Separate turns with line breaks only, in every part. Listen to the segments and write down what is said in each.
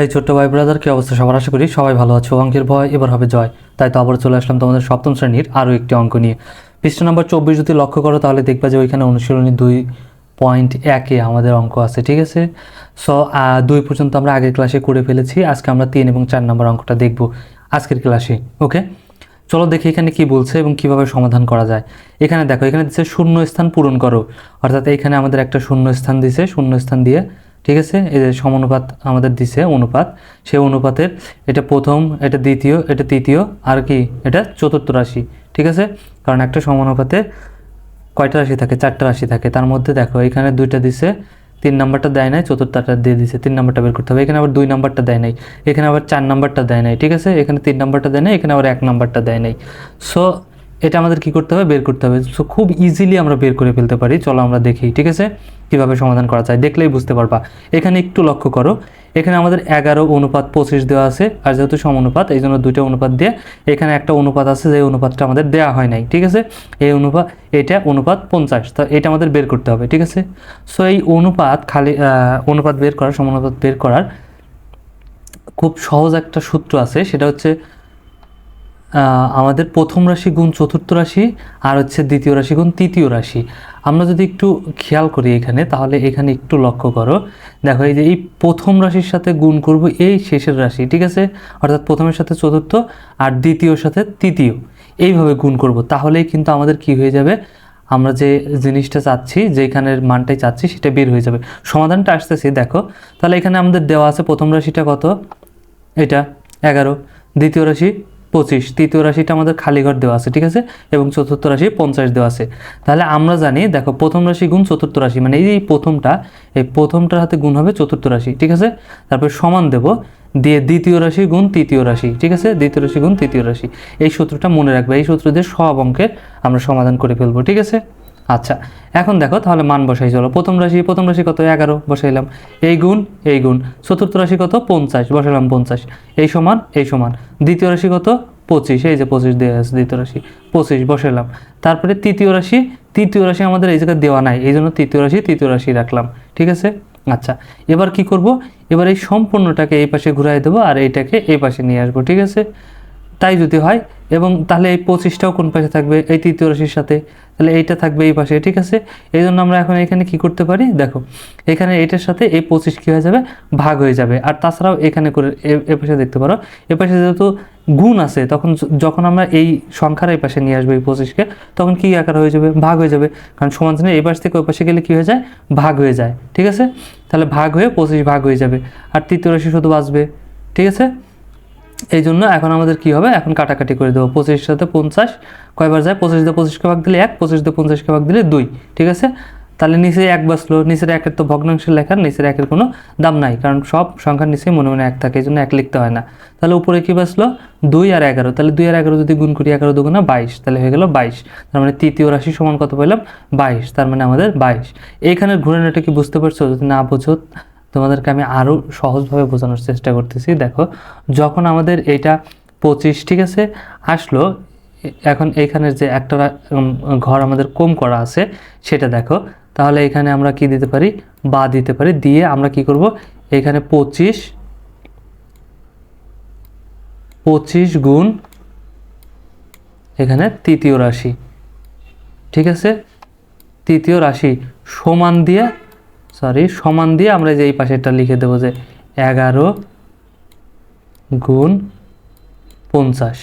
এই ছোট্ট ভাই ব্রাদার কি অবস্থা? সবার আশা করি সবাই ভালো আছে। অঙ্কের ভয় এবার হবে জয়। তাই তো আবার চলে আসলাম তোমাদের সপ্তম শ্রেণির আরও একটি অঙ্ক নিয়ে। পৃষ্ঠ নম্বর চব্বিশ যদি লক্ষ্য করো, তাহলে দেখবা যে ওইখানে অনুশীলনী দুই পয়েন্ট একে আমাদের অঙ্ক আছে, ঠিক আছে? সো দুই পর্যন্ত আমরা আগের ক্লাসে করে ফেলেছি। আজকে আমরা তিন এবং চার নম্বর অঙ্কটা দেখব আজকের ক্লাসে ওকে চলো দেখি এখানে কি বলছে এবং কীভাবে সমাধান করা যায়। এখানে দেখো, এখানে দিচ্ছে শূন্য স্থান পূরণ করো। অর্থাৎ এখানে আমাদের একটা শূন্য স্থান দিছে। শূন্য স্থান দিয়ে ঠিক আছে? এই যে সমানুপাত আমাদের দিছে, অনুপাত। সেই অনুপাতের এটা প্রথম, এটা দ্বিতীয়, এটা তৃতীয়, আর কি? এটা চতুর্থ রাশি, ঠিক আছে? কারণ একটা সমানুপাতে কয়টা রাশি থাকে? চারটা রাশি থাকে। তার মধ্যে দেখো, এখানে দুইটা দিছে, তিন নাম্বারটা দেয় নাই, চতুর্থটা দিয়ে দিছে, তিন নাম্বারটা বের করতে হবে। এখানে আবার দুই নাম্বারটা দেয় নাই, এখানে আবার চার নাম্বারটা দেয় নাই, ঠিক আছে? এখানে তিন নাম্বারটা দেয় নাই, এখানে আবার এক নাম্বারটা দেয় নাই। সো এটা আমাদের কি করতে হবে? বের করতে হবে। সো খুব ইজিলি আমরা বের করে ফেলতে পারি। চলো আমরা দেখি, ঠিক আছে? কীভাবে সমাধান করা যায়? দেখলেই বুঝতে পারবা। এখানে একটু লক্ষ্য করো। এখানে আমাদের এগারো অনুপাত পঁচিশ দেওয়া আছে। আর যেহেতু সমানুপাত, এই জন্য দুইটা অনুপাত দিয়ে এখানে একটা অনুপাত আছে যে অনুপাতটা আমাদের দেওয়া হয় নাই, ঠিক আছে? এই অনুপাত, এটা অনুপাত পঞ্চাশ। তো এটা আমাদের বের করতে হবে, ঠিক আছে? সো এই অনুপাত খালি অনুপাত বের করার, সমানুপাত বের করার খুব সহজ একটা সূত্র আছে। সেটা হচ্ছে আমাদের প্রথম রাশি গুণ চতুর্থ রাশি আর হচ্ছে দ্বিতীয় রাশি গুণ তৃতীয় রাশি। আমরা যদি একটু খেয়াল করি এখানে, তাহলে এখানে একটু লক্ষ্য করো। দেখো, এই যে এই প্রথম রাশির সাথে গুণ করব এই শেষের রাশি, ঠিক আছে? অর্থাৎ প্রথমের সাথে চতুর্থ আর দ্বিতীয়র সাথে তৃতীয়। এইভাবে গুণ করব, তাহলেই কিন্তু আমাদের কি হয়ে যাবে? আমরা যে জিনিসটা চাচ্ছি, যেখানের মানটাই চাচ্ছি, সেটা বের হয়ে যাবে। সমাধানটা আসতেছি, দেখো। তাহলে এখানে আমাদের দেওয়া আছে প্রথম রাশিটা কত? এটা, এগারো। দ্বিতীয় রাশি পঁচিশ, তৃতীয় রাশিটা আমাদের খালি ঘর দেওয়া আছে, ঠিক আছে? এবং চতুর্থ রাশি পঞ্চাশ দেওয়া আছে। তাহলে আমরা জানি, দেখো, প্রথম রাশি গুণ চতুর্থ রাশি মানে এই প্রথমটা, এই প্রথমটার হাতে গুণ হবে চতুর্থ রাশি, ঠিক আছে? তারপর সমান দেব, দিয়ে দ্বিতীয় রাশি গুণ তৃতীয় রাশি, ঠিক আছে? দ্বিতীয় রাশি গুণ তৃতীয় রাশি। এই সূত্রটা মনে রাখবে, এই সূত্র দিয়ে সব অঙ্কের আমরা সমাধান করে ফেলব, ঠিক আছে? আচ্ছা এখন দেখো তাহলে মান বসাই চলো। প্রথম রাশি প্রথম রাশি কত? এগারো, বসাইলাম। এই গুণ এই গুণ। চতুর্থ রাশি কত? পঞ্চাশ, বসাইলাম পঞ্চাশ। এই সমান এই সমান। দ্বিতীয় রাশি কত? পঁচিশ। এই যে পঁচিশ দেওয়া আছে দ্বিতীয় রাশি। পঁচিশ, বসাইলাম। তারপরে তৃতীয় রাশি তৃতীয় রাশি আমাদের এই জায়গায় দেওয়া নাই। এই জন্য তৃতীয় রাশি তৃতীয় রাশি রাখলাম। ঠিক আছে? আচ্ছা এবার কি করব? এবার এই সম্পূর্ণটাকে এই পাশে ঘুরাই দেবো আর এইটাকে এই পাশে নিয়ে আসব। ঠিক আছে? তাই যদি হয়, এবং তাহলে এই পঁচিশটাও কোন পাশে থাকবে? এই তৃতীয় রাশির সাথে। তাহলে এইটা থাকবে এই পাশে, ঠিক আছে? এই জন্য আমরা এখন এখানে কি করতে পারি? দেখো, এখানে এইটার সাথে এই পঁচিশ কী হয়ে যাবে? ভাগ হয়ে যাবে। আর তাছাড়াও এখানে করে এ পাশে দেখতে পারো, এ পাশে যেহেতু গুণ আছে, তখন যখন আমরা এই সংখ্যার এই পাশে নিয়ে আসব এই পঁচিশকে, তখন কি আকার হয়ে যাবে? ভাগ হয়ে যাবে। কারণ সমান চিহ্ন এই পাশ থেকে ওই পাশে গেলে কী হয়ে যায়? ভাগ হয়ে যায়, ঠিক আছে? তাহলে ভাগ হয়ে পঁচিশ ভাগ হয়ে যাবে। আর তৃতীয় রাশি শুধু বাঁচবে, ঠিক আছে? এই জন্য এখন আমাদের কি হবে? এখন কাটাকাটি করে দেবো। পঁচিশের সাথে পঞ্চাশ, কয়বার যায়? পঁচিশ দিয়ে পঁচিশকে ভাগ দিলে এক পঁচিশ দিয়ে পঞ্চাশকে ভাগ দিলে দুই, ঠিক আছে? তাহলে নিচে এক বাঁচলো নিচের একের তো ভগ্নাংশের লেখার নিচের একের কোনো দাম নাই, কারণ সব সংখ্যার নিচে মনে মনে এক থাকে এই জন্য এক লিখতে হয় না। তাহলে উপরে কি বাঁচলো দুই আর এগারো। তাহলে দুই আর এগারো যদি গুণ করি এগারো দুগুণা বাইশ, তাহলে হয়ে গেল বাইশ। তার মানে তৃতীয় রাশি সমান কত পেলাম বাইশ, তার মানে আমাদের বাইশ। এইখানের ঘুরানোটা কি বুঝতে পারছ? যদি না বোঝো তোমাদেরকে আমি আরও সহজভাবে বোঝানোর চেষ্টা করতেছি। দেখো, যখন আমাদের এটা পঁচিশ, ঠিক আছে? আসলো, এখন এইখানের যে একটা ঘর আমাদের কম করা আছে, সেটা দেখো। তাহলে এখানে আমরা কি দিতে পারি? বা দিতে পারি। দিয়ে আমরা কি করব? এখানে পঁচিশ পঁচিশ গুণ এখানে তৃতীয় রাশি, ঠিক আছে? তৃতীয় রাশি সমান দিয়ে সরি সমান দিয়ে আমরা যে এই পাশেরটা লিখে দেবো যে এগারো গুণ পঞ্চাশ।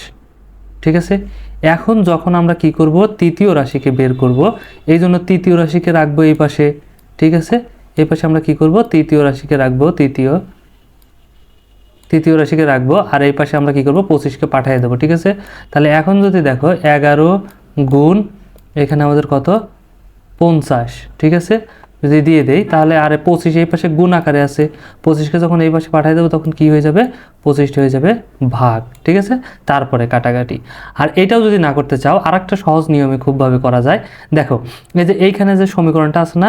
ঠিক আছে? এখন যখন আমরা কি করব? তৃতীয় রাশিকে বের করব। এই জন্য তৃতীয় রাশিকে রাখব এই পাশে। ঠিক আছে? এই পাশে আমরা কি করব? তৃতীয় রাশিকে রাখব, তৃতীয় তৃতীয় রাশিকে রাখব আর এই পাশে আমরা কি করব? পঁচিশকে পাঠিয়ে দেবো। ঠিক আছে? তাহলে এখন যদি দেখো, এগারো গুণ এখানে আমাদের কত? পঞ্চাশ। ঠিক আছে? যদি দিয়ে দেই, তাহলে আর পঁচিশ এই পাশে গুণ আকারে আছে। পঁচিশকে যখন এই পাশে পাঠিয়ে দেবো, তখন কি হয়ে যাবে? পঁচিশটা হয়ে যাবে ভাগ, ঠিক আছে? তারপরে কাটাকাটি। আর এটাও যদি না করতে চাও আর একটা সহজ নিয়মে খুবভাবে করা যায়। দেখো, এই যে এইখানে যে সমীকরণটা আছে না,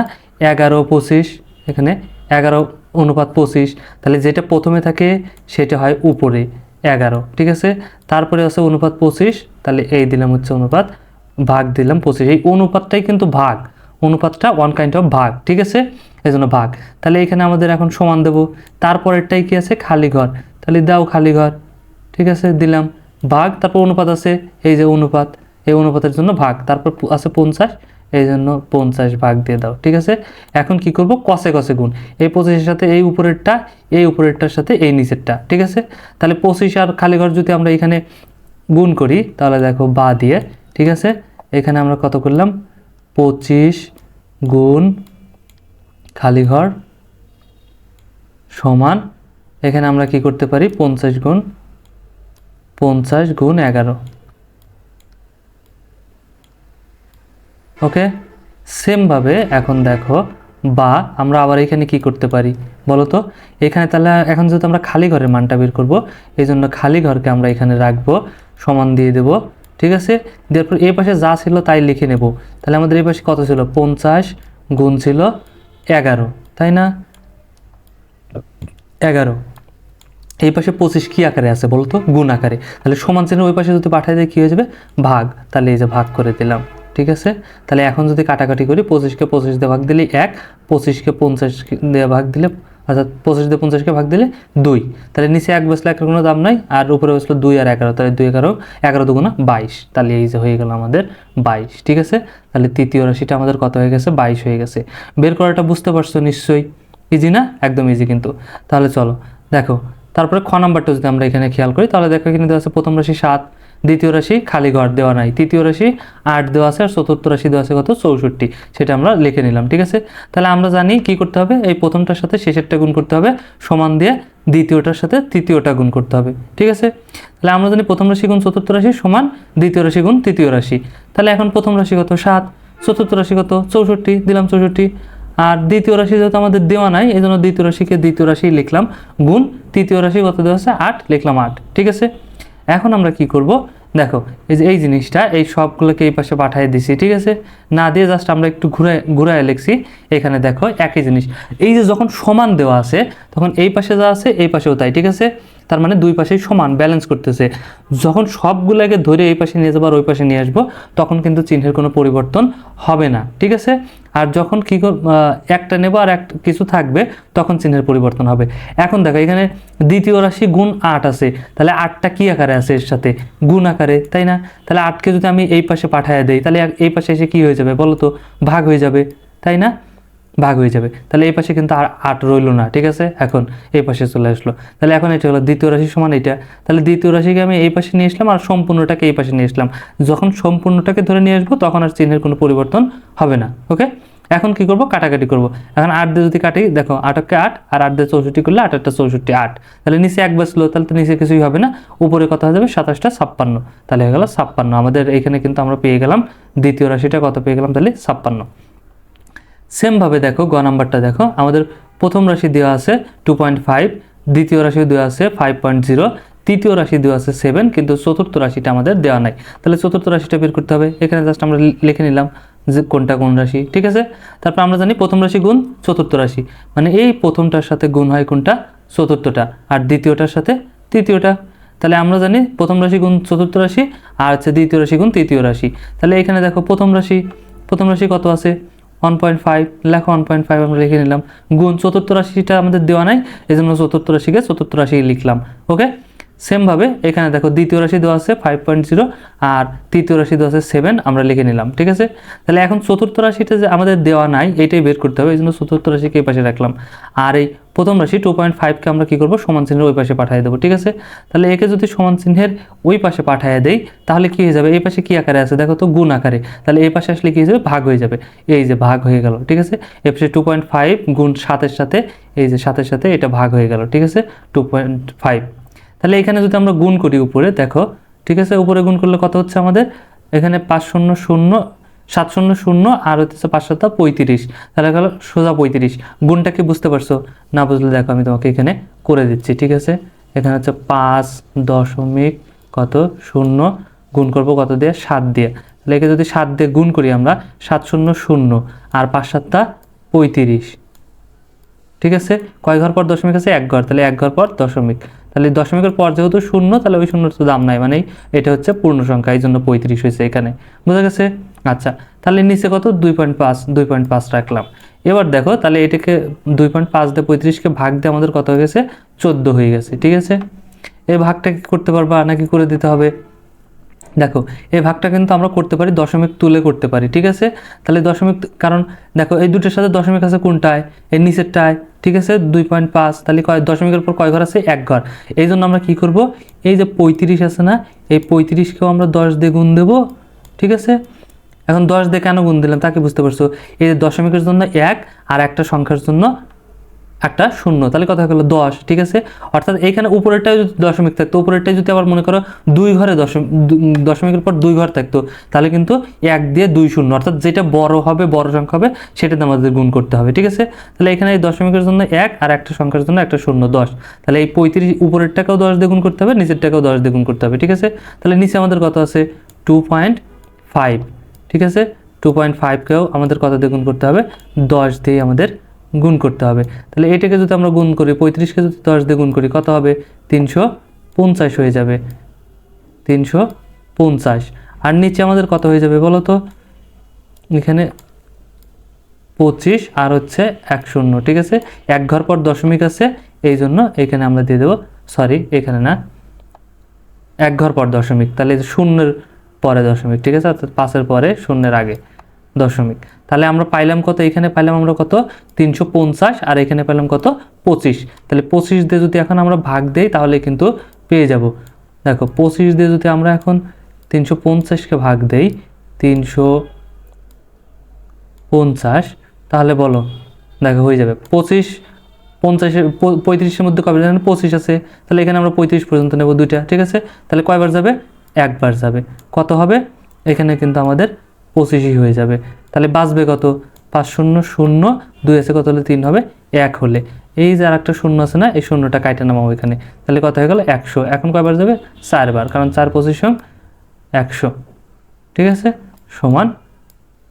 এগারো পঁচিশ, এখানে এগারো অনুপাত পঁচিশ, তাহলে যেটা প্রথমে থাকে, সেটা হয় উপরে এগারো, ঠিক আছে? তারপরে আছে অনুপাত পঁচিশ, তাহলে এই দিলাম হচ্ছে অনুপাত, ভাগ দিলাম পঁচিশ। এই অনুপাতটাই কিন্তু ভাগ। অনুপাতটা ওয়ান কাইন্ড অফ ভাগ, ঠিক আছে? এই জন্য ভাগ। তাহলে এখানে আমাদের এখন সমান দেবো। তারপরেরটাই কি আছে? খালি ঘর। তাহলে দাও খালি ঘর। ঠিক আছে? দিলাম। ভাগ, তারপর অনুপাত আছে? এই যে অনুপাত। এই অনুপাতের জন্য ভাগ। তারপর আছে পঞ্চাশ। এই জন্য পঞ্চাশ ভাগ দিয়ে দাও। ঠিক আছে? এখন কি করব? কষে কষে গুণ। এই পঁচিশের সাথে এই উপরেরটা, এই উপরেরটার সাথে এই নিচেরটা। ঠিক আছে? তাহলে পঁচিশ আর খালি ঘর যদি আমরা এখানে গুণ করি, তাহলে দেখো বা দিয়ে, ঠিক আছে? এখানে আমরা কত করলাম? পঁচিশ গুণ খালি ঘর সমান, এখানে আমরা কি করতে পারি? পঞ্চাশ গুণ পঞ্চাশ গুণ এগারো। ওকে? সেমভাবে এখন দেখো, বা আমরা আবার এখানে কি করতে পারি? বলো তো? এখানে তাহলে এখন যেহেতু আমরা খালি ঘরের মানটা বের করব, এই জন্য খালি ঘরকে আমরা এখানে রাখব, সমান দিয়ে দেব ঠিক আছে? দেওয়ার এই পাশে যা ছিল তাই লিখে নেব। তাহলে আমাদের এই পাশে কত ছিল? পঞ্চাশ গুণ ছিল এগারো, তাই না? এগারো। এই পাশে পঁচিশ কী আকারে আছে বলতো গুণ আকারে। তাহলে সমান চিহ্ন ওই পাশে যদি পাঠাই দেয় কী হয়ে যাবে? ভাগ। তাহলে এই যে ভাগ করে দিলাম। ঠিক আছে? তাহলে এখন যদি কাটাকাটি করি, পঁচিশকে পঁচিশ দিয়ে ভাগ দিলে এক, পঁচিশকে পঞ্চাশ দিয়ে ভাগ দিলে অর্থাৎ পঁচিশ দিয়ে পঞ্চাশকে ভাগ দিলে দুই। তাহলে নিচে এক বসলে একের কোনো দাম নাই, আর উপরে বসল দুই আর এগারো। তাহলে দুই এগারো এগারো দুগুণা বাইশ। তাহলে এই যে হয়ে গেল আমাদের বাইশ, ঠিক আছে? তাহলে তৃতীয় রাশিটা আমাদের কত হয়ে গেছে? বাইশ হয়ে গেছে। বের করাটা বুঝতে পারছ নিশ্চয়ই। ইজি না? একদম ইজি কিন্তু। তাহলে চলো, দেখো, তারপরে খ নাম্বারটা যদি আমরা এখানে খেয়াল করি, তাহলে দেখো এখানে দেওয়া আছে প্রথম রাশি সাত। দ্বিতীয় রাশি খালি ঘর দেওয়া নাই। তৃতীয় রাশি আট দেওয়া আছে আর চতুর্থ রাশি দেওয়া আছে কত? চৌষট্টি। সেটা আমরা লিখে নিলাম, ঠিক আছে? তাহলে আমরা জানি কি করতে হবে? এই প্রথমটার সাথে শেষেরটা গুণ করতে হবে। সমান দিয়ে দ্বিতীয়টার সাথে তৃতীয়টা গুণ করতে হবে, ঠিক আছে? তাহলে আমরা জানি প্রথম রাশি গুণ চতুর্থ রাশি সমান, দ্বিতীয় রাশি গুণ তৃতীয় রাশি। তাহলে এখন প্রথম রাশি কত? সাত। চতুর্থ রাশি কত? চৌষট্টি। দিলাম চৌষট্টি। আর দ্বিতীয় রাশি যেহেতু আমাদের দেওয়া নাই, এই জন্য দ্বিতীয় রাশিকে দ্বিতীয় রাশি লিখলাম, গুণ তৃতীয় রাশি কত দেওয়া আছে? আট, লিখলাম আট, ঠিক আছে? এখন আমরা কি করব? দেখো, এই যে এই জিনিসটা, এই সবগুলোকে এই পাশে পাঠিয়ে দিছি, ঠিক আছে? না দিয়ে জাস্ট আমরা একটু ঘুরে, ঘুরায় লিখছি, এখানে দেখো একই জিনিস। এই যে যখন সমান দেওয়া আছে, তখন এই পাশে যা আছে, এই পাশেও তাই, ঠিক আছে? তার মানে দুই পাশেই সমান ব্যালেন্স করতেছে। যখন সবগুলোকে ধরে এই পাশে নিয়ে যাব আর ওই পাশে নিয়ে আসব, তখন কিন্তু চিহ্নের কোনো পরিবর্তন হবে না, ঠিক আছে? আর যখন কী একটা নেব আর এক, কিছু থাকবে, তখন চিহ্নের পরিবর্তন হবে। এখন দেখো, এখানে দ্বিতীয় রাশি গুণ আট আছে, তাহলে আটটা কী আকারে আছে এর সাথে? গুণ আকারে, তাই না? তাহলে আটকে যদি আমি এই পাশে পাঠায় দেই, তাহলে এই পাশে এসে কী হয়ে যাবে বলো তো? ভাগ হয়ে যাবে, তাই না? ভাগ হয়ে যাবে। তাহলে এই পাশে কিন্তু আর আট রইল না, ঠিক আছে? এখন এই পাশে চলে আসলো। তাহলে এখন এটা হলো দ্বিতীয় রাশি সমান এটা। তাহলে দ্বিতীয় রাশিকে আমি এই পাশে নিয়ে আসলাম আর সম্পূর্ণটাকে এই পাশে নিয়ে আসলাম। যখন সম্পূর্ণটাকে ধরে নিয়ে আসব, তখন আর চিহ্নের কোনো পরিবর্তন হবে না, ওকে? এখন কি করব? কাটাকাটি করব। এখন আট দিয়ে যদি কাটি, দেখো আটকে আট আর আট দিয়ে চৌষট্টি করলে আট একটা চৌষট্টি আট। তাহলে নিচে এক বসল তাহলে তো নিচে কিছুই হবে না। উপরে কথা হয়ে যাবে? সাতাশটা ছাপ্পান্ন। তাহলে হয়ে গেল ছাপ্পান্ন। আমাদের এখানে কিন্তু আমরা পেয়ে গেলাম, দ্বিতীয় রাশিটা কত পেয়ে গেলাম? তাহলে ছাপ্পান্ন। সেমভাবে দেখো, গ নাম্বারটা দেখো, আমাদের প্রথম রাশি দেওয়া আছে টু দ্বিতীয় রাশি দেওয়া আছে ফাইভ তৃতীয় রাশি দেওয়া আছে সেভেন কিন্তু চতুর্থ রাশিটা আমাদের দেওয়া নাই। তাহলে চতুর্থ রাশিটা বের করতে হবে। এখানে জাস্ট আমরা লিখে নিলাম যে কোনটা কোন রাশি, ঠিক আছে? তারপর আমরা জানি প্রথম রাশি গুণ চতুর্থ রাশি। মানে এই প্রথমটার সাথে গুণ হয় কোনটা? চতুর্থটা। আর দ্বিতীয়টার সাথে তৃতীয়টা। তাহলে আমরা জানি প্রথম রাশি গুণ চতুর্থ রাশি, আর হচ্ছে দ্বিতীয় রাশি গুণ তৃতীয় রাশি। তাহলে এখানে দেখো প্রথম রাশি প্রথম রাশি কত আছে? ওয়ান পয়েন্ট ফাইভ লেখো ওয়ান পয়েন্ট ফাইভ আমরা লিখে নিলাম। গুণ চতুর্থ রাশিটা আমাদের দেওয়া নাই এই জন্য চতুর্থ রাশিকে চতুর্থ রাশি লিখলাম ওকে সেমভাবে এখানে দেখো দ্বিতীয় রাশি দেওয়া আছে ফাইভ পয়েন্ট জিরো আর তৃতীয় রাশি দেওয়া আছে সেভেন আমরা লিখে নিলাম, ঠিক আছে? তাহলে এখন চতুর্থ রাশিটা যে আমাদের দেওয়া নাই, এটাই বের করতে হবে, এই জন্য চতুর্থ রাশিকে এই পাশে রাখলাম। আর এই প্রথম রাশি টু পয়েন্ট ফাইভকে আমরা কী করব? সমান চিহ্নের ওই পাশে পাঠিয়ে দেবো, ঠিক আছে? তাহলে একে যদি সমান চিহ্নের ওই পাশে পাঠিয়ে দেই, তাহলে কী হয়ে যাবে? এই পাশে কী আকারে আছে? দেখো তো গুণ আকারে। তাহলে এই পাশে আসলে কী হয়ে যাবে? ভাগ হয়ে যাবে। এই যে ভাগ হয়ে গেল, ঠিক আছে? এই পাশে টু পয়েন্ট ফাইভ গুণ সাতের সাথে, এই যে সাতের সাথে এটা ভাগ হয়ে গেল, ঠিক আছে? টু পয়েন্ট ফাইভ তাহলে এখানে যদি আমরা গুণ করি উপরে, দেখো, ঠিক আছে, উপরে গুণ করলে কত হচ্ছে আমাদের? এখানে পাঁচ শূন্য শূন্য সাত শূন্য শূন্য আর হচ্ছে পাঁচ সাতটা পঁয়ত্রিশ। তাহলে গেল সোজা পঁয়ত্রিশ। গুণটা কি বুঝতে পারছ? না বুঝলে দেখো, আমি তোমাকে এখানে করে দিচ্ছি, ঠিক আছে? এখানে হচ্ছে পাঁচ দশমিক কত? শূন্য। গুণ করব কত দিয়ে? সাত দিয়ে। তাহলে একে যদি সাত দিয়ে গুণ করি আমরা সাত শূন্য শূন্য আর পাঁচ সাতটা পঁয়ত্রিশ। ঠিক আছে? কয় ঘর পর দশমিক আছে? এক ঘর। তাহলে এক ঘর পর দশমিক। তাহলে দশমিকের পর যেহেতু শূন্য, তাহলে ওই শূন্যর তো দাম নাই মানে এটা হচ্ছে পূর্ণ সংখ্যা এই জন্য পঁয়ত্রিশ হয়েছে এখানে। বোঝা গেছে? আচ্ছা তাহলে নিচে কত? দুই পয়েন্ট পাঁচ, দুই পয়েন্ট পাঁচ রাখলাম। এবার দেখো, তাহলে এটাকে দুই পয়েন্ট পাঁচ দিয়ে পঁয়ত্রিশকে ভাগ দিয়ে আমাদের কত হয়ে গেছে? চোদ্দ হয়ে গেছে, ঠিক আছে? এই ভাগটা কি করতে পারবা নাকি করে দিতে হবে? দেখো, এই ভাগটা কিন্তু আমরা করতে পারি, দশমিক তুলে করতে পারি, ঠিক আছে? তাহলে দশমিক, কারণ দেখো, এই দুটোর সাথে দশমিক আছে কোনটায়? এই নিচেরটায়। ঠিক আছে? দুই পয়েন্ট পাঁচ, তাহলে কয় দশমিকের পর কয় ঘর আছে? এক ঘর। এই জন্য আমরা কি করব? এই যে পঁয়ত্রিশ আছে না, এই পঁয়ত্রিশকেও আমরা দশ দিয়ে গুণ দেবো, ঠিক আছে? এখন দশ দিয়ে কেন গুণ দিলাম? তাকে বুঝতে পারছ। এই দশমিকের জন্য এক আর একটা সংখ্যার জন্য একটা শূন্য, তাহলে কথা হলো দশ, ঠিক আছে? অর্থাৎ এখানে উপরেরটাই যদি দশমিক থাকতো, উপরেরটাই যদি আবার মনে করো দুই ঘরে দশমিক দশমিকের পর দুই ঘর থাকতো, তাহলে কিন্তু এক দিয়ে দুই শূন্য, অর্থাৎ যেটা বড় হবে, বড় সংখ্যা হবে, সেটাতে আমাদের গুণ করতে হবে, ঠিক আছে? তাহলে এখানে এই দশমিকের জন্য এক আর একটা সংখ্যার জন্য একটা শূন্য, দশ। তাহলে এই পঁয়ত্রিশ উপরেরটাকেও দশ দিয়ে গুণ করতে হবে, নিচেরটাকেও দশ দিয়ে গুণ করতে হবে, ঠিক আছে? তাহলে নিচে আমাদের কত আছে? টু পয়েন্ট ফাইভ, ঠিক আছে? টু পয়েন্ট ফাইভকেও আমাদের কত দিয়ে গুণ করতে হবে? দশ দিয়ে আমাদের গুণ করতে হবে। তাহলে এটাকে যদি আমরা গুণ করি, পঁয়ত্রিশকে যদি দশ দিয়ে গুণ করি, কত হবে? তিনশো পঞ্চাশ হয়ে যাবে। তিনশো পঞ্চাশ। আর নিচে আমাদের কত হয়ে যাবে বলো তো? এখানে পঁচিশ আর হচ্ছে এক শূন্য ঠিক আছে? এক ঘর পর দশমিক আছে, এই জন্য এখানে আমরা দিয়ে দেবো সরি এখানে না, এক ঘর পর দশমিক, তাহলে শূন্যের পরে দশমিক, ঠিক আছে? অর্থাৎ পাঁচের পরে শূন্যের আগে। দশমিক। তাহলে আমরা পাইলাম কত? এখানে পাইলাম আমরা কত? তিনশো পঞ্চাশ আর এখানে পাইলাম কত? পঁচিশ। তাহলে পঁচিশ দিয়ে যদি এখন আমরা ভাগ দেই, তাহলে কিন্তু পেয়ে যাব। দেখো, পঁচিশ দিয়ে যদি আমরা এখন তিনশো পঞ্চাশকে ভাগ দেই, তিনশো পঞ্চাশ, তাহলে বলো, দেখো, হয়ে যাবে। পঁচিশ পঞ্চাশের পঁয়ত্রিশের মধ্যে কবে জানেন? পঁচিশ আছে। তাহলে এখানে আমরা পঁয়ত্রিশ পর্যন্ত নেব দুইটা, ঠিক আছে? তাহলে কয়বার যাবে? একবার যাবে। কত হবে? এখানে কিন্তু আমাদের পঁচিশই হয়ে যাবে। তাহলে বাঁচবে কত? পাঁচ শূন্য শূন্য, দুই আছে কত হলে তিন হবে? এক হলে। এই যে আর একটা শূন্য আছে না, এই শূন্যটা কাইটে নামাবো এখানে। তাহলে কত হয়ে গেল? একশো। এখন কয়বার যাবে? চারবার। কারণ চার পঁচিশ সং একশো। ঠিক আছে? সমান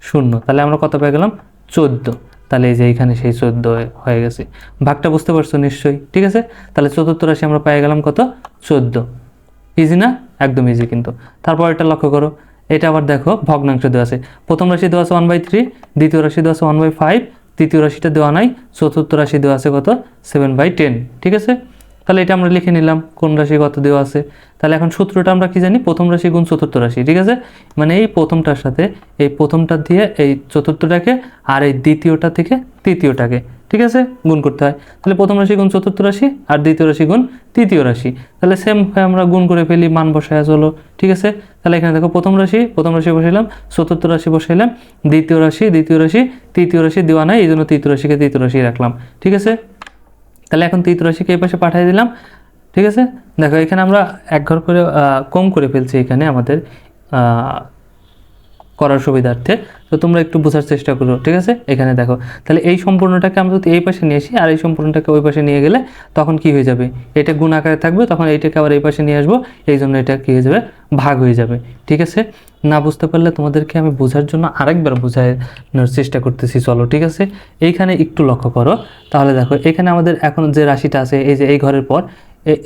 শূন্য। তাহলে আমরা কত পেয়ে গেলাম? চোদ্দ। তাহলে এই যে এইখানে সেই চোদ্দ হয়ে গেছে। ভাগটা বুঝতে পারছ নিশ্চয়ই। ঠিক আছে? তাহলে চতুর্থ রাশি আমরা পেয়ে গেলাম কত? চোদ্দ। ইজি না? একদম ইজি কিন্তু। তারপর এটা লক্ষ্য করো। এটা আবার দেখো, ভগ্নাংশ দেওয়া আছে। প্রথম রাশি দেওয়া আছে ওয়ান বাই থ্রি দ্বিতীয় রাশি দেওয়া আছে ওয়ান বাই ফাইভ তৃতীয় রাশিটা দেওয়া নাই, চতুর্থ রাশি দেওয়া আছে কত? সেভেন বাই টেন ঠিক আছে? তাহলে এটা আমরা লিখে নিলাম, কোন রাশি কত দেওয়া আছে? তাহলে এখন সূত্রটা আমরা কি জানি? প্রথম রাশি গুণ চতুর্থ রাশি, ঠিক আছে? মানে এই প্রথমটার সাথে, এই প্রথমটা দিয়ে এই চতুর্থটাকে আর এই দ্বিতীয়টা থেকে তৃতীয়টাকে ঠিক আছে? গুণ করতে হয়। তাহলে প্রথম রাশি গুণ চতুর্থ রাশি আর দ্বিতীয় রাশি গুণ তৃতীয় রাশি। তাহলে সেম হয় আমরা গুণ করে ফেলি, মান বসায় চলো, ঠিক আছে? তাহলে এখানে দেখো প্রথম রাশি প্রথম রাশি বসাইলাম, চতুর্থ রাশি বসাইলাম, দ্বিতীয় রাশি দ্বিতীয় রাশি, তৃতীয় রাশি দেওয়া নাই এই জন্য তৃতীয় রাশিকে তৃতীয় রাশি রাখলাম, ঠিক আছে? তাহলে এখন তৃতীয় রাশিকে এই পাশে পাঠিয়ে দিলাম, ঠিক আছে? দেখো এখানে আমরা এক ঘর করে কম করে ফেলছি এখানে আমাদের করার সুবিধার্থে। তো তোমরা একটু বোঝার চেষ্টা করো, ঠিক আছে? এখানে দেখো। তাহলে এই সম্পূর্ণটাকে আমরা যদি এই পাশে নিয়ে আসি, আর এই সম্পূর্ণটাকে ওই পাশে নিয়ে গেলে তখন কি হয়ে যাবে? এটা গুণ আকারে থাকবে, তখন এইটাকে আবার এই পাশে নিয়ে আসব, এই জন্য এটা কি হয়ে যাবে? ভাগ হয়ে যাবে, ঠিক আছে? না বুঝতে পারলে তোমাদেরকে আমি বোঝার জন্য আরেকবার বোঝানোর চেষ্টা করতেছি, চলো, ঠিক আছে? এইখানে একটু লক্ষ্য করো। তাহলে দেখো, এখানে আমাদের এখন যে রাশিটা আছে, এই যে এই ঘরের পর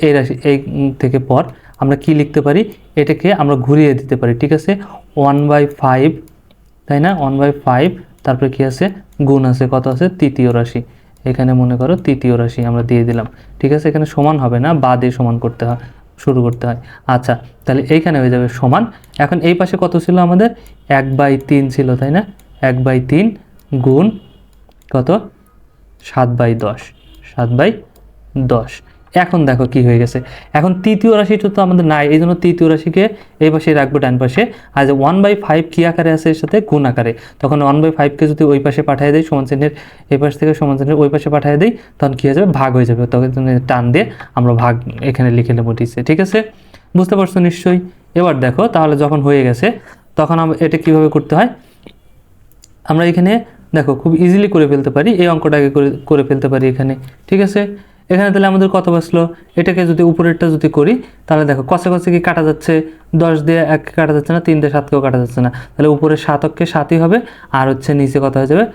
এই রাশি, এই থেকে পর আমরা কি লিখতে পারি? এটাকে আমরা ঘুরিয়ে দিতে পারি, ঠিক আছে? ওয়ান বাই ফাইভ, তাই না? ওয়ান বাই ফাইভ, তারপরে কী আছে? গুণ আছে, কত আছে? তৃতীয় রাশি। এখানে মনে করো তৃতীয় রাশি আমরা দিয়ে দিলাম, ঠিক আছে? এখানে সমান হবে না, বা দিয়ে সমান করতে হয়, শুরু করতে হয়। আচ্ছা তাহলে এইখানে হয়ে যাবে সমান। এখন এই পাশে কত ছিল আমাদের? এক বাই তিন ছিল, তাই না? এক বাই তিন গুণ কত? সাত বাই দশ, সাত বাই দশ। এখন দেখো কি হয়ে গেছে। এখন তৃতীয় রাশিটা তো আমাদের নাই এই জন্য তৃতীয় রাশিকে এই পাশে রাখব ডান পাশে। আর যে ওয়ান বাই ফাইভ কী আকারে আছে এর সাথে? গুণ আকারে। তখন ওয়ান বাই ফাইভকে যদি ওই পাশে পাঠিয়ে দেয় সমান চিহ্নের এই পাশ থেকে সমান চিহ্নের ওই পাশে পাঠিয়ে দেয় তখন কী হয়ে যাবে? ভাগ হয়ে যাবে। তখন টান দিয়ে আমরা ভাগ এখানে লিখে নেব টিসে ঠিক আছে? বুঝতে পারছ নিশ্চয়ই? এবার দেখো, তাহলে যখন হয়ে গেছে, তখন এটা কীভাবে করতে হয়? আমরা এখানে দেখো, খুব ইজিলি করে ফেলতে পারি। এই অঙ্কটাকে করে ফেলতে পারি এখানে। ঠিক আছে? এখানে তাহলে আমাদের কত বাঁচলো? এটাকে যদি উপরেরটা যদি করি, তাহলে দেখো, কষে কষে কি কাটা যাচ্ছে? দশ দিয়ে এক কাটা যাচ্ছে না, তিন দিয়ে সাতকেও কাটা যাচ্ছে না। তাহলে উপরে সাতককে সাতই হবে, আর হচ্ছে নিচে কত হয়ে যাবে?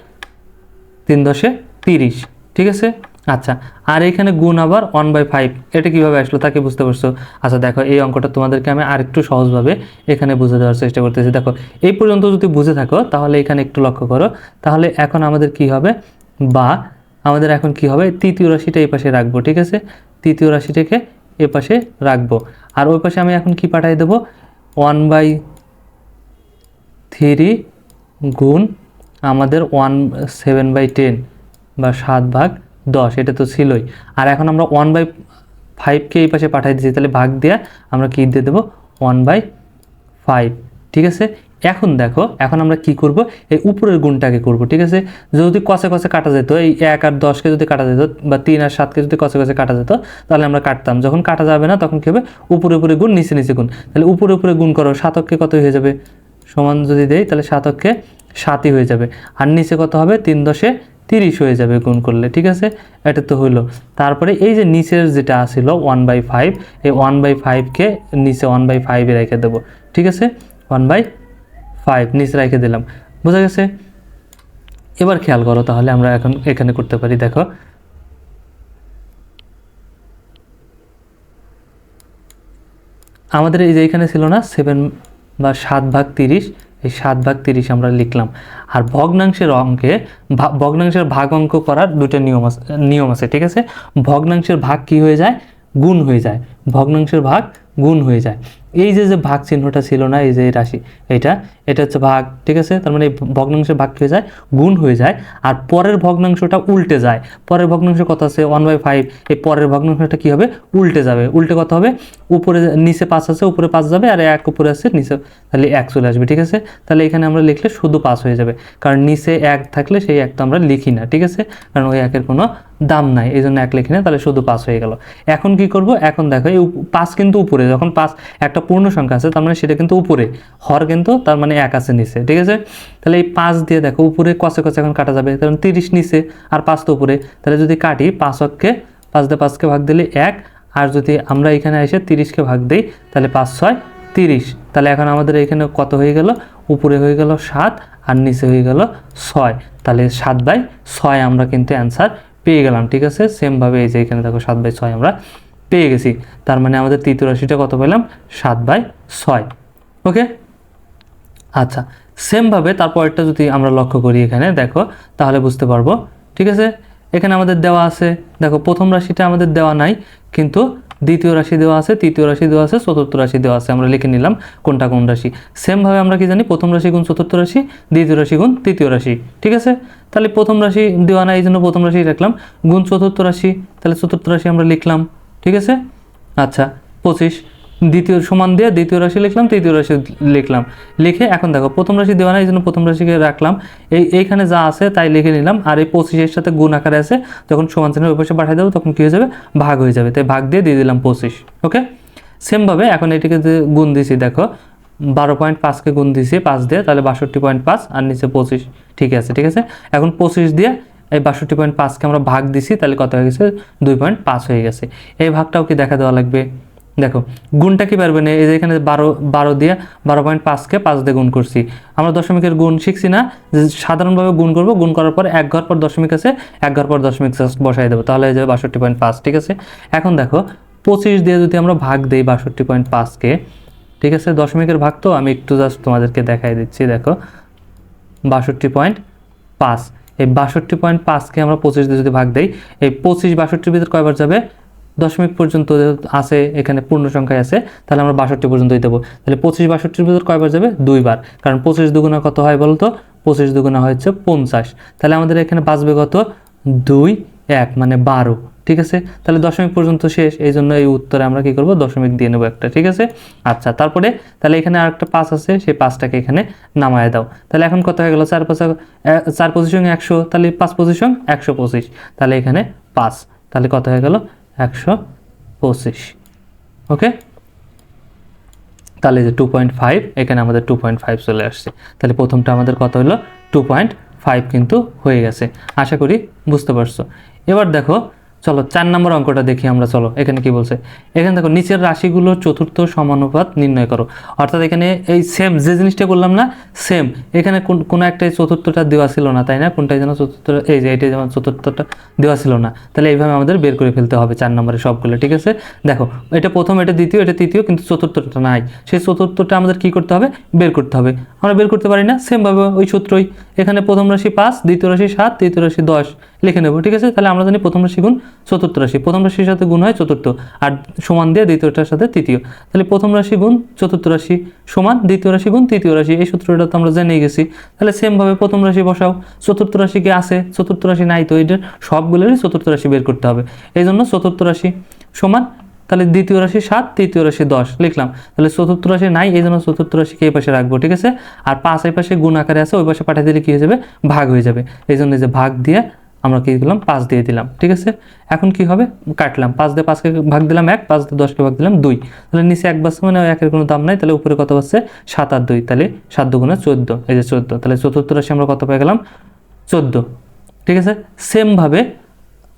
তিন দশে তিরিশ, ঠিক আছে? আচ্ছা আর এখানে গুণ আবার ওয়ান বাই ফাইভ এটা কীভাবে আসলো তাকে বুঝতে পারছ? আচ্ছা দেখো, এই অঙ্কটা তোমাদেরকে আমি আরেকটু সহজভাবে এখানে বুঝে দেওয়ার চেষ্টা করতেছি। দেখো, এই পর্যন্ত যদি বুঝে থাকো, তাহলে এখানে একটু লক্ষ্য করো। তাহলে এখন আমাদের কি হবে? বা আমাদের এখন কি হবে? তৃতীয় রাশিটা এই পাশে রাখব, ঠিক আছে? তৃতীয় রাশিটাকে এ পাশে রাখব। আর ওই পাশে আমি এখন কি পাঠিয়ে দেবো? ওয়ান বাই থ্রি গুণ আমাদের ওয়ান সেভেন বাই টেন বা সাত ভাগ দশ, এটা তো ছিলই। আর এখন আমরা ওয়ান বাই ফাইভকে এই পাশে পাঠিয়ে দিচ্ছি তাহলে ভাগ দিয়ে আমরা কি দিয়ে দেবো? ওয়ান বাই ফাইভ, ঠিক আছে? এখন দেখো, এখন আমরা কি করব? এই উপরের গুণটাকে করব, ঠিক আছে? যদি কষে কষে কাটা যেত, এই এক আর দশকে যদি কাটা যেত বা তিন আর সাতকে যদি কষে কষে কাটা যেত, তাহলে আমরা কাটতাম। যখন কাটা যাবে না, তখন কী হবে? উপরে উপরে গুণ, নিচে নিচে গুণ। তাহলে উপরে উপরে গুণ করো, সাতককে কত হয়ে যাবে? সমান যদি দেই, তাহলে সাতককে সাতই হয়ে যাবে। আর নিচে কত হবে? তিন দশে তিরিশ হয়ে যাবে গুণ করলে, ঠিক আছে? এটা তো হইল। তারপরে এই যে নিচের যেটা আসিল ওয়ান বাই ফাইভ এই ওয়ান বাই ফাইভকে নিচে ওয়ান বাই ফাইভে রেখে দেবো, ঠিক আছে? ওয়ান বাই ফাইভ নিচে রেখে দিলাম। বোঝা গেছে? এবার খেয়াল করো তাহলে আমরা এখন এখানে করতে পারি, দেখো। আমাদের এই যে এখানে ছিল না সেভেন বা সাত ভাগ তিরিশ, এই সাত ভাগ তিরিশ আমরা লিখলাম। আর ভগ্নাংশের অঙ্কে ভগ্নাংশের ভাগ অঙ্ক করার দুটো নিয়ম আছে নিয়ম আছে, ঠিক আছে? ভগ্নাংশের ভাগ কি হয়ে যায়? গুণ হয়ে যায়। ভগ্নাংশের ভাগ গুণ হয়ে যায়। এই যে যে ভাগ চিহ্নটা ছিল না, এই যে রাশি এটা এটা হচ্ছে ভাগ, ঠিক আছে? তার মানে এই ভগ্নাংশের ভাগ হয়ে যায়, গুণ হয়ে যায়, আর পরের ভগ্নাংশটা উল্টে যায়। পরের ভগ্নাংশ কত আছে? ওয়ান বাই ফাইভ এই পরের ভগ্নাংশটা কি হবে? উল্টে যাবে। উল্টে কত হবে? উপরে নিচে পাঁচ আছে, উপরে পাঁচ যাবে, আর এক উপরে আছে, নিচে, তাহলে এক চলে আসবে, ঠিক আছে? তাহলে এখানে আমরা লিখলে শুধু পাঁচ হয়ে যাবে। কারণ নিচে এক থাকলে সেই এক তো আমরা লিখি না, ঠিক আছে? কারণ ওই একের কোনো দাম নাই এই জন্য এক লিখি না, তাহলে শুধু পাঁচ হয়ে গেল। এখন কি করব? এখন দেখো, এই পাঁচ কিন্তু উপরে, যখন পাঁচ, একটা পূর্ণ সংখ্যা আছে, তার মানে সেটা কিন্তু উপরে। হর কিন্তু তার মানে এক আছে নিচে, ঠিক আছে? তাহলে এই পাঁচ দিয়ে দেখো, উপরে কষে কষে এখন কাটা যাবে, কারণ তিরিশ নিচে আর পাঁচ তো উপরে। তাহলে যদি কাটি, পাঁচ অক্ষে, পাঁচ দিয়ে পাঁচকে ভাগ দিলে এক, আর যদি আমরা এখানে এসে তিরিশকে ভাগ দিই, তাহলে পাঁচ ছয়, তিরিশ। তাহলে এখন আমাদের এখানে কত হয়ে গেল? উপরে হয়ে গেল সাত, আর নিচে হয়ে গেল ছয়। তাহলে সাত বাই ছয় আমরা কিন্তু অ্যান্সার পেয়ে গেলাম, ঠিক আছে? সেমভাবে এই যে এখানে দেখো সাত বাই ছয় আমরা পেয়ে গেছি। তার মানে আমাদের তৃতীয় রাশিটা কত পেলাম? সাত বাই ছয়। ওকে? আচ্ছা সেমভাবে তারপরটা যদি আমরা লক্ষ্য করি এখানে, দেখো, তাহলে বুঝতে পারব, ঠিক আছে? এখানে আমাদের দেওয়া আছে, দেখো, প্রথম রাশিটা আমাদের দেওয়া নাই, কিন্তু দ্বিতীয় রাশি দেওয়া আছে, তৃতীয় রাশি দেওয়া আছে, চতুর্থ রাশি দেওয়া আছে, আমরা লিখে নিলাম কোনটা কোন রাশি। সেমভাবে আমরা কি জানি, প্রথম রাশি গুণ চতুর্থ রাশি, দ্বিতীয় রাশি গুণ তৃতীয় রাশি, ঠিক আছে? তাহলে প্রথম রাশি দেওয়া নাই, এই জন্য প্রথম রাশি রাখলাম। গুণ চতুর্থ রাশি, তাহলে চতুর্থ রাশি আমরা লিখলাম। ঠিক আছে? আচ্ছা পঁচিশ। দ্বিতীয় সমান দিয়ে দ্বিতীয় রাশি লিখলাম, তৃতীয় রাশি লিখলাম। লিখে এখন দেখো, প্রথম রাশি দেওয়া না এই জন্য প্রথম রাশিকে রাখলাম। এই, এইখানে যা আছে তাই লিখে নিলাম, আর এই পঁচিশের সাথে গুণ আকারে আছে, যখন সমান চিহ্নের ওই পাশে পাঠিয়ে দেবো, তখন কী হয়ে যাবে? ভাগ হয়ে যাবে। তাই ভাগ দিয়ে দিয়ে দিলাম পঁচিশ, ওকে? সেমভাবে এখন এটিকে গুণ দিছি, দেখো, বারো পয়েন্ট পাঁচকে গুণ দিছি, পাঁচ দিয়ে, তাহলে বাষট্টি পয়েন্ট পাঁচ, আর নিচে পঁচিশ। ঠিক আছে ঠিক আছে? এখন পঁচিশ দিয়ে এই বাষট্টি পয়েন্ট পাঁচকে আমরা ভাগ দিছি, তাহলে কত হয়ে গেছে? দুই পয়েন্ট পাঁচ হয়ে গেছে। এই ভাগটাও কি দেখা দেওয়া লাগবে? দেখো, গুণটা কি পারবে না? এই যে এখানে বারো বারো দিয়ে বারো পয়েন্ট পাঁচকে পাঁচ দিয়ে গুণ করছি। আমরা দশমিকের গুণ শিখছি না, যে সাধারণভাবে গুণ করব, গুণ করার পর এক ঘর পর দশমিক আছে, এক ঘর পর দশমিক বসাই দেবো। তাহলে হয়ে যাবে বাষট্টি পয়েন্ট পাঁচ, ঠিক আছে? এখন দেখো, পঁচিশ দিয়ে যদি আমরা ভাগ দিই বাষট্টি পয়েন্ট পাঁচকে ঠিক আছে? দশমিকের ভাগ তো আমি একটু জাস্ট তোমাদেরকে দেখাই দিচ্ছি, দেখো। বাষট্টি পয়েন্ট পাঁচ। এই বাষট্টি পয়েন্ট পাঁচকে আমরা পঁচিশ দিয়ে যদি ভাগ দেই, এই পঁচিশ বাষট্টির ভিতরে কয়বার যাবে? দশমিক পর্যন্ত আছে, এখানে পূর্ণ সংখ্যায় আছে, তাহলে আমরা বাষট্টি পর্যন্তই দেবো। তাহলে পঁচিশ বাষট্টির ভিতর কয়বার যাবে? দুইবার। কারণ পঁচিশ দুগুণা কত হয় বলতো? পঁচিশ দুগুণা হচ্ছে পঞ্চাশ। তাহলে আমাদের এখানে বাঁচবে কত? দুই, এক মানে বারো। ঠিক আছে? তাহলে দশমিক পর্যন্ত শেষ। এই জন্য এই উত্তরে আমরা কি করব? দশমিক দিয়ে নেব একটা, ঠিক আছে? আচ্ছা তারপরে তাহলে এখানে আর একটা পাঁচ আছে, সেই পাঁচটাকে এখানে নামায় দাও। তাহলে এখন কত হয়ে গেল? চার পাঁচ চার পজিশন একশো, তাহলে পাঁচ পজিশন একশো পঁচিশ। তাহলে এখানে পাঁচ। তাহলে কত হয়ে গেল? একশো পঁচিশ। ওকে? তাহলে যে টু পয়েন্ট ফাইভ এখানে আমাদের টু পয়েন্ট ফাইভ চলে আসছে। তাহলে প্রথমটা আমাদের কত হলো? টু পয়েন্ট ফাইভ কিন্তু হয়ে গেছে। আশা করি বুঝতে পারছ। এবার দেখো চলো চার নম্বর অঙ্কটা দেখি আমরা, চলো, এখানে কি বলছে? এখানে দেখো, নিচের রাশিগুলোর চতুর্থ সমানুপাত নির্ণয় করো। অর্থাৎ এখানে এই সেম যে জিনিসটা করলাম না সেম এখানে কোন- একটা চতুর্থটা দেওয়া ছিল না, তাই না? কোনটাই যেন চতুর্থ এই যে এইটা যেমন চতুর্থটা দেওয়া ছিল না। তাহলে এইভাবে আমাদের বের করে ফেলতে হবে চার নম্বরে সবগুলো, ঠিক আছে? দেখো, এটা প্রথম, এটা দ্বিতীয়, এটা তৃতীয়, কিন্তু চতুর্থটা নাই। সেই চতুর্থটা আমাদের কি করতে হবে? বের করতে হবে। আমরা বের করতে পারি না সেমভাবে ওই সূত্রই। এখানে প্রথম রাশি পাঁচ, দ্বিতীয় রাশি সাত তৃতীয় রাশি দশ। লিখে নেব, ঠিক আছে? তাহলে আমরা জানি প্রথম রাশি গুণ চতুর্থ রাশি। প্রথম রাশির সাথে গুণ হয় চতুর্থ, আর সমান দিয়ে দ্বিতীয়টার সাথে তৃতীয়। তাহলে প্রথম রাশি গুণ চতুর্থ রাশি সমান, দ্বিতীয় রাশি গুণ তৃতীয় রাশি, এই সূত্রটা তো আমরা জেনে গেছি। তাহলে সেমভাবে প্রথম রাশি বসাও। চতুর্থ রাশি কি আছে? চতুর্থ রাশি নাই তো এটার সবগুলোরই চতুর্থ রাশি বের করতে হবে। এই জন্য চতুর্থ রাশি সমান, তাহলে দ্বিতীয় রাশি সাত, তৃতীয় রাশি দশ, লিখলাম। তাহলে চতুর্থ রাশি নাই, এই জন্য চতুর্থ রাশিকে এই পাশে রাখব, ঠিক আছে? আর পাঁচ এই পাশে গুণ আকারে আছে, ওই পাশে পাঠিয়ে দিলে কি হয়ে যাবে? ভাগ হয়ে যাবে। এই জন্য যে ভাগ দিয়ে আমরা কি দিলাম? পাঁচ দিয়ে দিলাম, ঠিক আছে? এখন কি হবে? কাটলাম। পাঁচ দিয়ে পাঁচকে ভাগ দিলাম এক, পাঁচ দিয়ে দশকে ভাগ দিলাম দুই। তাহলে নিচে এক বাসছে মানে একের কোনো দাম নাই, তাহলে উপরে কত পাচ্ছে সাত আর দুই। তাহলে সাত দুগুণে চোদ্দ, এই যে চোদ্দ। তাহলে চতুর্থ রাশি আমরা কত পেয়ে গেলাম? চোদ্দ। ঠিক আছে? সেমভাবে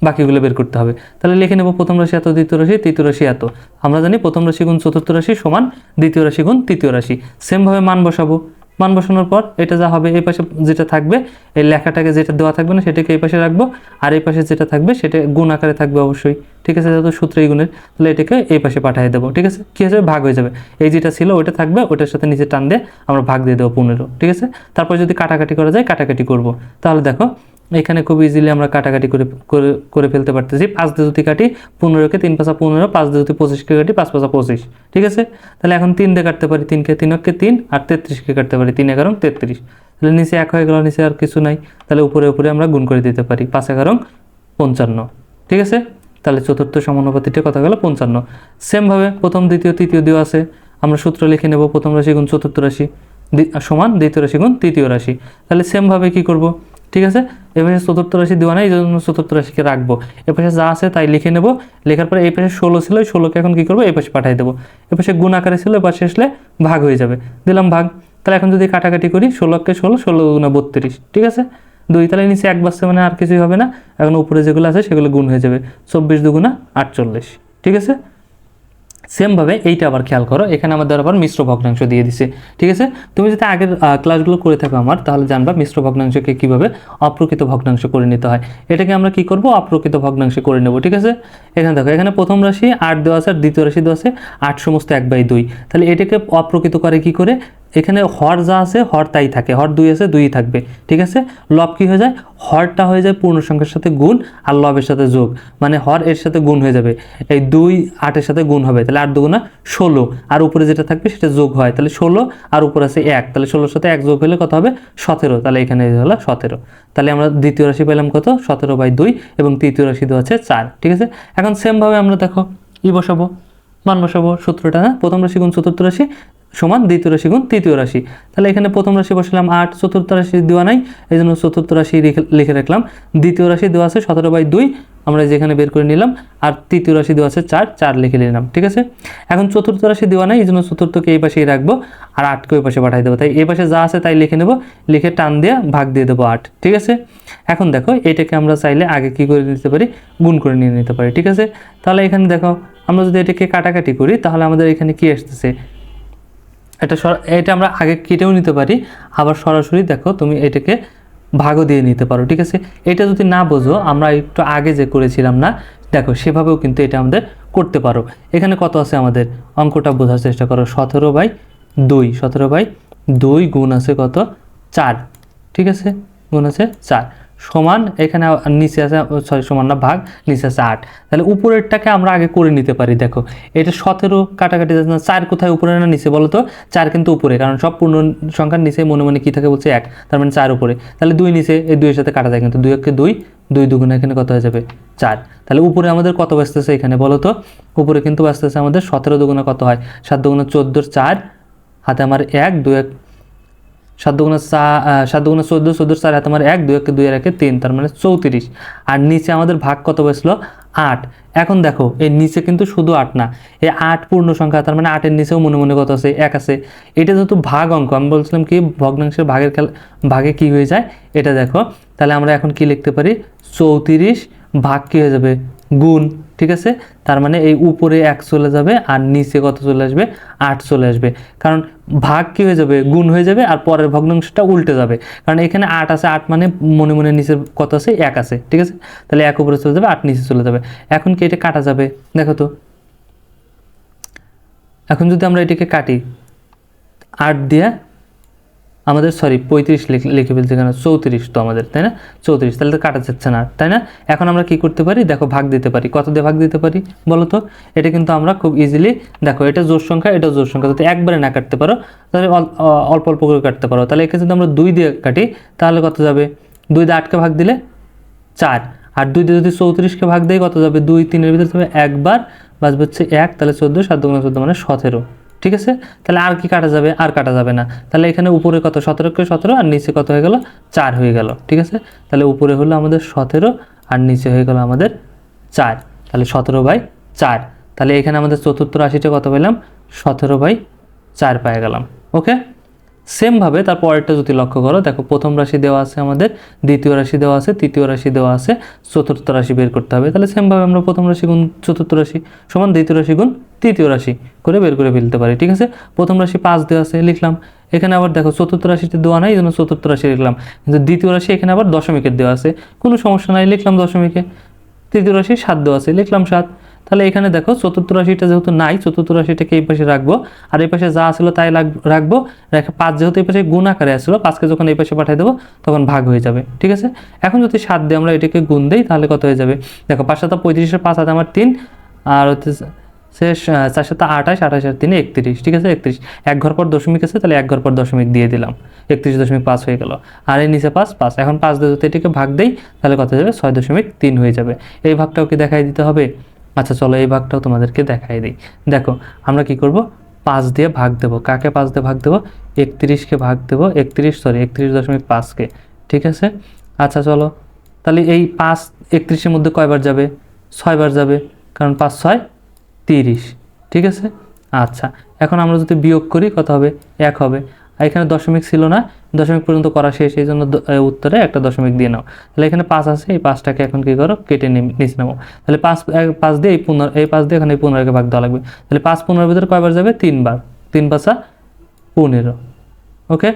বাকিগুলো বের করতে হবে। তাহলে লিখে নেব প্রথম রাশি এত, দ্বিতীয় রাশি, তৃতীয় রাশি এত। আমরা জানি প্রথম রাশি গুণ চতুর্থ রাশি সমান দ্বিতীয় রাশি গুণ তৃতীয় রাশি। সেমভাবে মান বসাবো। মান বসানোর পর এটা যা হবে এই পাশে যেটা থাকবে, এই লেখাটাকে যেটা দেওয়া থাকবে না সেটাকে এই পাশে রাখব, আর এই পাশে যেটা থাকবে সেটা গুণ আকারে থাকবে অবশ্যই। ঠিক আছে, যেহেতু সূত্র এই গুণের, তাহলে এটাকে এই পাশে পাঠিয়ে দেবো। ঠিক আছে, কী যাবে? ভাগ হয়ে যাবে। এই যেটা ছিল ওটা থাকবে, ওটার সাথে নিচে টান দিয়ে আমরা ভাগ দিয়ে দেবো পনেরো। ঠিক আছে, তারপর যদি কাটাকাটি করা যায়, কাটাকাটি করব। তাহলে দেখো, এখানে খুব ইজিলি আমরা কাটাকাটি করে করে ফেলতে পারতেছি। পাঁচ দিয়ে যদি কাটি পনেরোকে, তিন পাঁচা পনেরো, পাঁচ যদি পঁচিশকে কাটি পাঁচ পাঁচা পঁচিশ। ঠিক আছে, তাহলে এখন তিন দিয়ে কাটতে পারি তিনকে তিনকে তিন, আর তেত্রিশকে কাটতে পারি তিন এগারো তেত্রিশ। তাহলে নিচে এক হয়ে গেল, নিচে আর কিছু নাই। তাহলে উপরে উপরে আমরা গুণ করে দিতে পারি পাঁচ এগারো পঞ্চান্ন। ঠিক আছে? তাহলে চতুর্থ সমানুপাতিটা কথা গেল? পঞ্চান্ন। সেমভাবে প্রথম, দ্বিতীয়, তৃতীয় দেওয়া আছে। আমরা সূত্র লিখে নেব, প্রথম রাশি গুণ চতুর্থ রাশি। সমান, দ্বিতীয় রাশি গুণ তৃতীয় রাশি। তাহলে সেমভাবে কি করব? ঠিক আছে? এপাশে চতুর্থ রাশি দেওয়া নাই এই জন্য চতুর্থ রাশিকে রাখব। এপাশে যা আছে তাই লিখে নেব। লেখার পরে এই পাশে ষোলো ছিল, ওই ষোলোকে এখন কি করব? এই পাশে পাঠিয়ে দেবো। এপাশে গুণ আকারে ছিল এপাশে আসলে ভাগ হয়ে যাবে। দিলাম ভাগ। তাহলে এখন যদি কাটাকাটি করি ষোলোকে ষোলো ষোলো গুণা বত্রিশ, ঠিক আছে? দুই তাহলে নিচে এক বাসছে মানে আর কিছুই হবে না। এখন উপরে যেগুলো আছে সেগুলো গুণ হয়ে যাবে চব্বিশ দুগুণা আটচল্লিশ, ঠিক আছে? সেমভাবে এইটা আবার খেয়াল করো, এখানে আমাদের আবার মিশ্র ভগ্নাংশ দিয়ে দিছে, ঠিক আছে? তুমি যদি আগের ক্লাসগুলো করে থাকো আমার, তাহলে জানবা মিশ্র ভগ্নাংশকে কীভাবে অপ্রকৃত ভগ্নাংশ করে নিতে হয়। এটাকে আমরা কি করব? অপ্রকৃত ভগ্নাংশে করে নেব, ঠিক আছে? এখানে দেখো, এখানে প্রথম রাশি আট দেওয়া আছে, আর দ্বিতীয় রাশি দেওয়া আছে আট সমস্ত এক বাই দুই। তাহলে এটাকে অপ্রকৃত করে কি করে? এখানে হর যা আছে, হর তাই থাকে। হর দুই আছে, দুই থাকবে। ঠিক আছে? লব কি হয়ে যায়? হরটা হয়ে যায় পূর্ণ সংখ্যার সাথে গুণ আর লবের সাথে যোগ। মানে হর এর সাথে গুণ হয়ে যাবে। এই দুই আটের সাথে গুণ হবে। তাহলে আট দুগুণা ষোলো। আর উপরে যেটা থাকবে সেটা যোগ হয়। তাহলে ষোলো আর উপরে আছে এক। তাহলে ষোলোর সাথে এক যোগ হলে কত হবে? সতেরো। তাহলে এখানে হলো সতেরো। তাহলে আমরা দ্বিতীয় রাশি পেলাম কত? সতেরো বাই দুই এবং তৃতীয় রাশি দেওয়া আছে চার। ঠিক আছে? এখন সেমভাবে আমরা দেখো, ই বসাবো, মান বসাবো সূত্রটা না প্রথম রাশি, গুণ চতুর্থ রাশি। সমান দ্বিতীয় রাশি গুণ তৃতীয় রাশি। তাহলে এখানে প্রথম রাশি বসালাম আট, চতুর্থ রাশি দেওয়া নাই এই জন্য চতুর্থ রাশি লিখে রাখলাম। দ্বিতীয় রাশি দেওয়া আছে সতেরো বাই দুই, আমরা যেখানে বের করে নিলাম, আর তৃতীয় রাশি দেওয়া আছে চার চার লিখে নিলাম, ঠিক আছে? এখন চতুর্থ রাশি দেওয়া নাই এই জন্য চতুর্থকে এই পাশেই রাখব, আর আটকে ওই পাশে পাঠিয়ে দেবো। তাই এই পাশে যা আছে তাই লিখে নেব, লিখে টান দিয়ে ভাগ দিয়ে দেবো আট, ঠিক আছে? এখন দেখো, এটাকে আমরা চাইলে আগে কি করে নিতে পারি? গুণ করে নিয়ে নিতে পারি, ঠিক আছে? তাহলে এখানে দেখো, আমরা যদি এটাকে কাটাকাটি করি, তাহলে আমাদের এখানে কি আসতেছে? এটা এটা আমরা আগে কেটেও নিতে পারি, আবার সরাসরি দেখো তুমি এটাকে ভাগও দিয়ে নিতে পারো, ঠিক আছে? এটা যদি না বোঝো, আমরা একটু আগে যে করেছিলাম না, দেখো সেভাবেও কিন্তু এটা আমাদের করতে পারো। এখানে কত আছে আমাদের? অঙ্কটা বোঝার চেষ্টা করো, সতেরো বাই দুই, সতেরো বাই দুই গুণ আছে কত? চার, ঠিক আছে? গুণ আছে চার। সমান, এখানে নিচে আছে সরি সমান না, ভাগ, নিচে আছে আট। তাহলে উপরেরটাকে আমরা আগে করে নিতে পারি, দেখো। এটা সতেরো কাটাকাটি যাচ্ছে না, চার কোথায় উপরে না নিচে, বলো তো? চার কিন্তু উপরে, কারণ সব পূর্ণ সংখ্যার নিচে মনে মনে কী থাকে বলছে এক, তার মানে চার উপরে। তাহলে দুই নিচে, এই দুইয়ের সাথে কাটা যায় কিন্তু, দুই একে দুই দুই দুগুণে এখানে কত হয়ে যাবে? চার। তাহলে উপরে আমাদের কত বাঁচতেছে এখানে, বলো তো? উপরে কিন্তু বাঁচতেছে আমাদের সতেরো দুগুণে কত হয়? সাত দুগুণে চোদ্দোর চার, হাতে আমার এক, দুই এক সাত দুগুণে চা সাত চোদ্দ চোদ্দোর চার হাতে আমার এক, দুই, একে দুই, একে, তিন, তার মানে চৌত্রিশ। আর নিচে আমাদের ভাগ কত বসল? আট। এখন দেখো, এই নিচে কিন্তু শুধু আট না, এই আট পূর্ণ সংখ্যা, তার মানে আটের নিচেও মনে মনে কত আছে? এক আছে। এটা যেহেতু ভাগ অঙ্ক, আমি বলছিলাম কি, ভগ্নাংশের ভাগের খেলা, ভাগে কি হয়ে যায়? এটা দেখো। তাহলে আমরা এখন কি লিখতে পারি? চৌত্রিশ ভাগ কি হয়ে যাবে? গুণ। ঠিক আছে? তার মানে এই উপরে এক চলে যাবে আর নিচে কত চলে আসবে? আট চলে আসবে। কারণ ভাগ কী হয়ে যাবে? গুণ হয়ে যাবে আর পরের ভগ্নাংশটা উল্টে যাবে। কারণ এখানে আট আছে, আট মানে মনে মনে নিচের কত আছে? এক আছে, ঠিক আছে? তাহলে এক উপরে চলে যাবে, আট নিচে চলে যাবে। এখন কি এটা কাটা যাবে? দেখো তো। এখন যদি আমরা এটাকে কাটি, আট দিয়ে আমাদের সরি পঁয়ত্রিশ লিখে ফেলছি কেন? চৌত্রিশ তো আমাদের, তাই না? চৌত্রিশ, তাহলে তো কাটা যাচ্ছে না, তাই না? এখন আমরা কি করতে পারি? দেখো, ভাগ দিতে পারি। কত দিয়ে ভাগ দিতে পারি বলো তো? এটা কিন্তু আমরা খুব ইজিলি দেখো, এটা জোর সংখ্যা, এটা জোর সংখ্যা। যদি একবারে না কাটতে পারো, তাহলে অল্প অল্প করে কাটতে পারো। তাহলে একে যদি আমরা দুই দিয়ে কাটি, তাহলে কত যাবে? দুই দিয়ে আটকে ভাগ দিলে চার। আর দুই দিয়ে যদি চৌত্রিশকে ভাগ দেয় কত যাবে? দুই, তিনের ভিতরে যাবে একবার বাজবে হচ্ছে এক, তাহলে চোদ্দ, সাত দুগুণ চোদ্দ মানে সতেরো। ঠিক আছে? তাহলে আর কি কাটা যাবে? আর কাটা যাবে না। তাহলে এখানে উপরে কত? সতেরো কে সতেরো আর নিচে কত হয়ে গেল? চার হয়ে গেল। ঠিক আছে? তাহলে উপরে হলো আমাদের সতেরো আর নিচে হয়ে গেল আমাদের চার। তাহলে সতেরো বাই চার। তাহলে এখানে আমাদের চতুর্থ রাশিটা কত পেলাম? সতেরো বাই চার পেয়ে গেলাম। ওকে সেমভাবে তার পরেরটা যদি লক্ষ্য করো, দেখো প্রথম রাশি দেওয়া আছে আমাদের, দ্বিতীয় রাশি দেওয়া আছে, তৃতীয় রাশি দেওয়া আছে, চতুর্থ রাশি বের করতে হবে। তাহলে সেমভাবে আমরা প্রথম রাশি গুণ, চতুর্থ রাশি সমান, দ্বিতীয় রাশি গুণ, তৃতীয় রাশি করে বের করে ফেলতে পারি, ঠিক আছে? প্রথম রাশি পাঁচ দেওয়া আছে, লিখলাম। এখানে আবার দেখো, চতুর্থ রাশিতে দেওয়া নাই এই জন্য চতুর্থ রাশি লিখলাম। কিন্তু দ্বিতীয় রাশি এখানে আবার দশমিকের দেওয়া আছে। কোনো সমস্যা নাই, লিখলাম দশমিকে। তৃতীয় রাশি সাত দেওয়া আছে, লিখলাম সাত। তাহলে এখানে দেখো চতুর্থ রাশিটা যেহেতু নাই, চতুর্থ রাশিটাকে এই পাশে রাখব। আর এই পাশে যা আসলো তাই রাখব। রেখে পাঁচ যেহেতু এই পাশে গুণ আকারে আসলো, পাঁচকে যখন এই পাশে পাঠিয়ে দেবো, তখন ভাগ হয়ে যাবে, ঠিক আছে? এখন যদি সাত দিয়ে আমরা এটাকে গুণ দিই, তাহলে কত হয়ে যাবে? দেখো, পাঁচ সাথে পঁয়ত্রিশের পাঁচ হাতে আমার তিন, আর হচ্ছে চার সাথে আঠাশ আঠাশ আর তিনে, একত্রিশ, ঠিক আছে? একত্রিশ। এক ঘর পর দশমিক আছে, তাহলে এক ঘর পর দশমিক দিয়ে দিলাম। একত্রিশ দশমিক পাঁচ হয়ে গেল। আর এই নিচে পাঁচ পাঁচ। এখন পাঁচ দিয়ে যদি এটিকে ভাগ দেই, তাহলে কত হয়ে যাবে? ছয় দশমিক তিন হয়ে যাবে। এই ভাগটাও কি দেখাই দিতে হবে? আচ্ছা চলো এই ভাগটাও তোমাদেরকে দেখাই দিই। দেখো, আমরা কি করব? পাঁচ দিয়ে ভাগ দেবো। কাকে পাঁচ দিয়ে ভাগ দেবো? একত্রিশকে ভাগ দেবো। একত্রিশ সরি একত্রিশ দশমিক পাঁচকে। ঠিক আছে? আচ্ছা চলো। তাহলে এই পাঁচ একত্রিশের মধ্যে কয়বার যাবে? ছয়বার যাবে, কারণ পাঁচ, ছয়, তিরিশ। ঠিক আছে? আচ্ছা এখন আমরা যদি বিয়োগ করি, কত হবে? এক হবে। এখানে দশমিক ছিল না, দশমিক পর্যন্ত করা শেষ, এই জন্য উত্তরে একটা দশমিক দিয়ে নাও। তাহলে এখানে পাঁচ আছে, এই পাঁচটাকে এখন কী করো, কেটে নিচে নেব তাহলে পাঁচ পাঁচ দিয়ে এই পুনর, এই পাঁচ দিয়ে এখানে এই পনেরোকে ভাগ দেওয়া লাগবে। তাহলে পাঁচ পনেরোর ভিতরে কয়বার যাবে? তিনবার। তিন পাঁচা পনেরো। ওকে?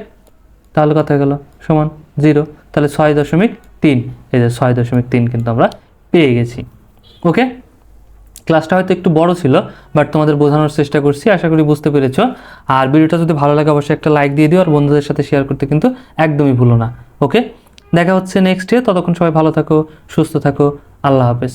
তাহলে কথা গেল, সমান জিরো। তাহলে ছয় দশমিক তিন। এই যে ছয় দশমিক তিন কিন্তু আমরা পেয়ে গেছি। ওকে? ক্লাসটা হয়তো একটু বড় ছিল বাট তোমাদের বোঝানোর চেষ্টা করছি, আশা করি বুঝতে পেরেছ। আর ভিডিওটা যদি ভালো লাগে, অবশ্যই একটা লাইক দিয়ে দিও, আর বন্ধুদের সাথে শেয়ার করতে কিন্তু একদমই ভুলো না। ওকে দেখা হচ্ছে নেক্সট ডে ততক্ষণ সবাই ভালো থাকো, সুস্থ থাকো, আল্লাহ হাফেজ।